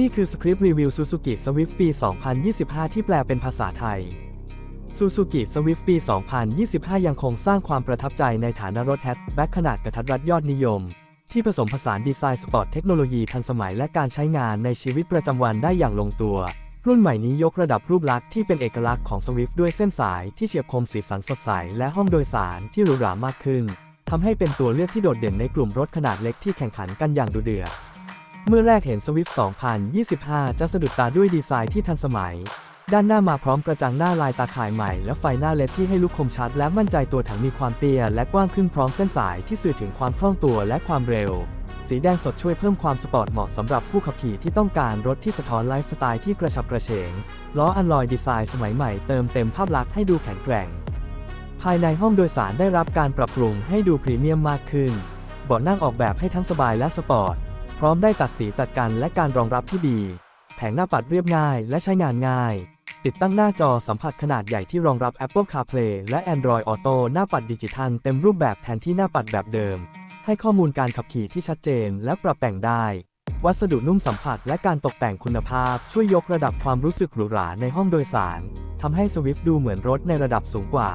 นี่คือสคริปต์รีวิว Suzuki Swift ปี 2025 ที่แปลเป็นภาษาไทย Suzuki Swift ปี 2025 ยังคงสร้างความประทับใจในฐานะรถแฮชแบ็กขนาดกระทัดรัดยอดนิยม ที่ผสมผสานดีไซน์สปอร์ตเทคโนโลยีทันสมัยและการใช้งานในชีวิตประจำวันได้อย่างลงตัว รุ่นใหม่นี้ยกระดับรูปลักษณ์ที่เป็นเอกลักษณ์ของ Swift ด้วยเส้นสายที่เฉียบคมสีสันสดใสและห้องโดยสารที่หรูหรามากขึ้นทำให้เป็นตัวเลือกที่โดดเด่นในกลุ่มรถขนาดเล็กที่แข่งขันกันอย่างดุเดือด เมื่อแรกเห็น Swift 2025 จะสะดุดตาด้วยดีไซน์ที่ทันสมัย ด้านหน้ามาพร้อมกระจังหน้าลายตาข่ายใหม่ และไฟหน้าเลดที่ให้ลุกคมชัด และมั่นใจตัวถังมีความเตี้ย และกว้างขึ้นพร้อมเส้นสายที่สื่อถึงความคล่องตัวและความเร็ว สีแดงสดช่วยเพิ่มความสปอร์ตเหมาะสำหรับผู้ขับขี่ที่ต้องการรถที่สะท้อนไลฟ์สไตล์ที่กระฉับกระเฉง ล้ออันลอยดีไซน์สมัยใหม่เติมเต็มภาพลักษณ์ให้ดูแข็งแกร่ง ภายในห้องโดยสารได้รับการปรับปรุงให้ดูพรีเมียมมากขึ้นเบาะนั่งออกแบบให้ทั้งสบายและสปอร์ต พร้อมได้ตัดสีตัดกันและการรองรับที่ดี แผงหน้าปัดเรียบง่ายและใช้งานง่าย ติดตั้งหน้าจอสัมผัสขนาดใหญ่ที่รองรับ Apple CarPlay และ Android Auto หน้าปัดดิจิทัลเต็มรูปแบบแทนที่หน้าปัดแบบเดิม ให้ข้อมูลการขับขี่ที่ชัดเจนและปรับแต่งได้ วัสดุนุ่มสัมผัสและการตกแต่งคุณภาพ ช่วยยกระดับความรู้สึกหรูหราในห้องโดยสารทำให้ Swift ดูเหมือนรถในระดับสูงกว่า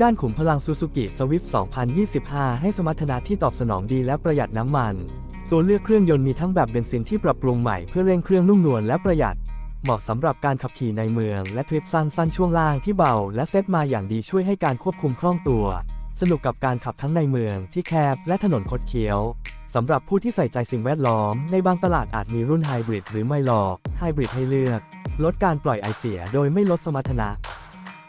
ด้านขุมพลัง Suzuki Swift 2025 ให้สมรรถนะที่ตอบสนองดีและประหยัดน้ำมัน ตัวเลือกเครื่องยนต์มีทั้งแบบเบนซินที่ปรับปรุงใหม่เพื่อเร่งเครื่องนุ่มนวลและประหยัด เหมาะสำหรับการขับขี่ในเมือง และทริปสั้นๆช่วงล่างที่เบา และเซตมาอย่างดีช่วยให้การควบคุมคล่องตัว สนุกกับการขับทั้งในเมืองที่แคบและถนนคดเคี้ยวสำหรับผู้ที่ใส่ใจสิ่งแวดล้อม ในบางตลาดอาจมีรุ่นไฮบริดหรือไมลอไฮบริดให้เลือก ลดการปล่อยไอเสียโดยไม่ลดสมรรถนะ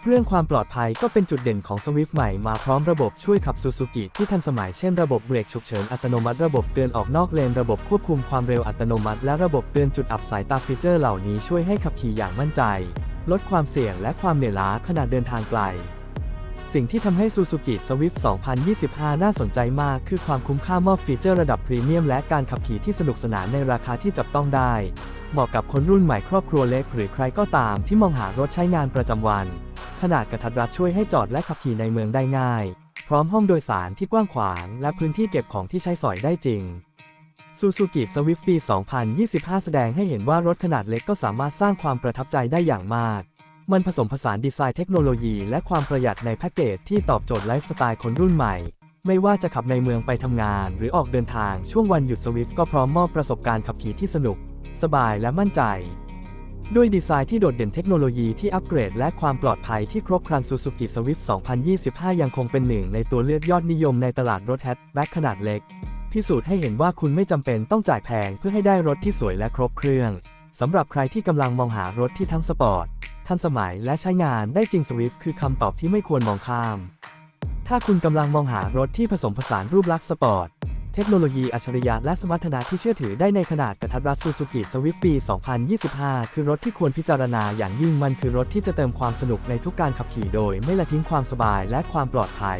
เรื่องความปลอดภัยก็เป็นจุดเด่นของ Swift ใหม่มาพร้อมระบบช่วยขับ Suzuki ที่ทันสมัยเช่นระบบเบรกฉุกเฉินอัตโนมัติระบบเตือนออกนอกเลนระบบควบคุมความเร็วอัตโนมัติ และระบบเตือนจุดอับสายตาฟีเจอร์เหล่านี้ช่วยให้ขับขี่อย่างมั่นใจ ลดความเสี่ยงและความเหนื่อยล้าขณะเดินทางไกล สิ่งที่ทำให้ Suzuki Swift 2025 น่าสนใจมาก คือความคุ้มค่ามอบฟีเจอร์ระดับพรีเมียมและการขับขี่ที่สนุกสนานในราคาที่จับต้องได้ เหมาะกับคนรุ่นใหม่ครอบครัวเล็กหรือใครก็ตามที่มองหารถใช้งานประจำวัน ขนาดกระทัดรัดช่วยให้จอดและขับขี่ในเมืองได้ง่าย พร้อมห้องโดยสารที่กว้างขวาง และพื้นที่เก็บของที่ใช้สอยได้จริง Suzuki Swift ปี 2025 แสดงให้เห็นว่ารถขนาดเล็กก็สามารถสร้างความประทับใจได้อย่างมาก มันผสมผสานดีไซน์เทคโนโลยี และความประหยัดในแพ็กเกจที่ตอบโจทย์ไลฟ์สไตล์คนรุ่นใหม่ ไม่ว่าจะขับในเมืองไปทำงาน หรือออกเดินทางช่วงวันหยุด Swift ก็พร้อมมอบประสบการณ์ขับขี่ที่สนุก สบายและมั่นใจ ด้วยดีไซน์ที่โดดเด่นเทคโนโลยีที่อัปเกรดและความปลอดภัยที่ครบครัน Suzuki Swift 2025 ยังคงเป็นหนึ่งในตัวเลือกยอดนิยมในตลาดรถแฮชแบ็กขนาดเล็ก พิสูจน์ให้เห็นว่าคุณไม่จำเป็นต้องจ่ายแพงเพื่อให้ได้รถที่สวยและครบเครื่องสำหรับใครที่กำลังมองหารถที่ทั้งสปอร์ตทันสมัยและใช้งานได้จริง Swift คือคำตอบที่ไม่ควรมองข้าม ถ้าคุณกำลังมองหารถที่ผสมผสานรูปลักษณ์สปอร์ต เทคโนโลยีอัจฉริยะและสมรรถนะที่เชื่อถือได้ในขนาดกระทัดรัดซูซูกิสวิฟปี 2025 คือรถที่ควรพิจารณาอย่างยิ่งมันคือรถที่จะเติมความสนุกในทุกการขับขี่โดย ไม่ละทิ้งความสบายและความปลอดภัย